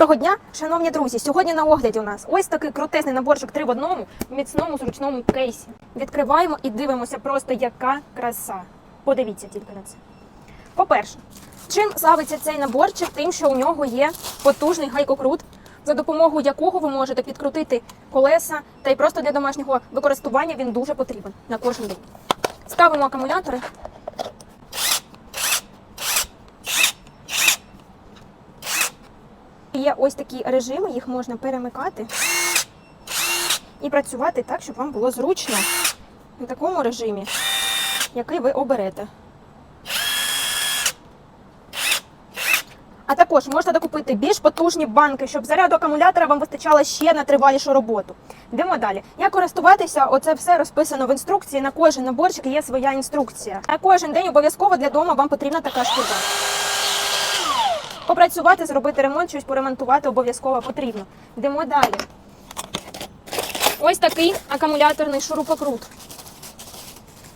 Доброго дня, шановні друзі! Сьогодні на огляді у нас ось такий крутезний наборчик 3 в одному міцному зручному кейсі. Відкриваємо і дивимося просто, яка краса. Подивіться тільки на це. По-перше, чим славиться цей наборчик? Тим, що у нього є потужний гайкокрут, за допомогою якого ви можете підкрутити колеса, та й просто для домашнього використання він дуже потрібен на кожен день. Ставимо акумулятори. Є ось такі режими, їх можна перемикати і працювати так, щоб вам було зручно в такому режимі, який ви оберете. А також можна докупити більш потужні банки, щоб заряду акумулятора вам вистачало ще на тривалішу роботу. Йдемо далі. Як користуватися, оце все розписано в інструкції. На кожен наборчик є своя інструкція. На кожен день обов'язково для дому вам потрібна така шкіда. Попрацювати, зробити ремонт, щось поремонтувати обов'язково потрібно. Йдемо далі. Ось такий акумуляторний шурупокрут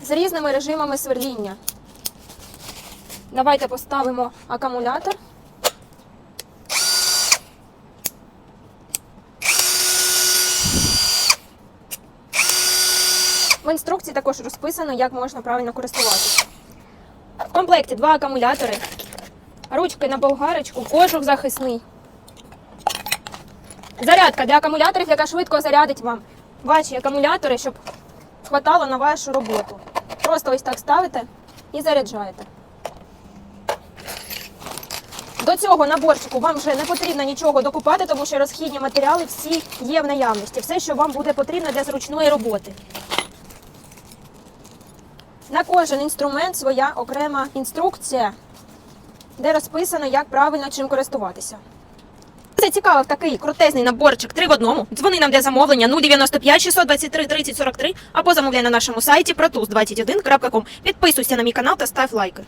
з різними режимами сверління. Давайте поставимо акумулятор. В інструкції також розписано, як можна правильно користуватися. В комплекті два акумулятори, ручки на болгарочку, кожух захисний. Зарядка для акумуляторів, яка швидко зарядить вам ваші акумулятори, щоб хватало на вашу роботу. Просто ось так ставите і заряджаєте. До цього наборчику вам вже не потрібно нічого докупати, тому що розхідні матеріали всі є в наявності. Все, що вам буде потрібно для зручної роботи. На кожен інструмент своя окрема інструкція, де розписано, як правильно чим користуватися. Це цікавив такий крутезний наборчик 3 в одному. Дзвони нам для замовлення 095 623 30 43 або замовляй на нашому сайті protus21.com. Підписуйся на мій канал та став лайки.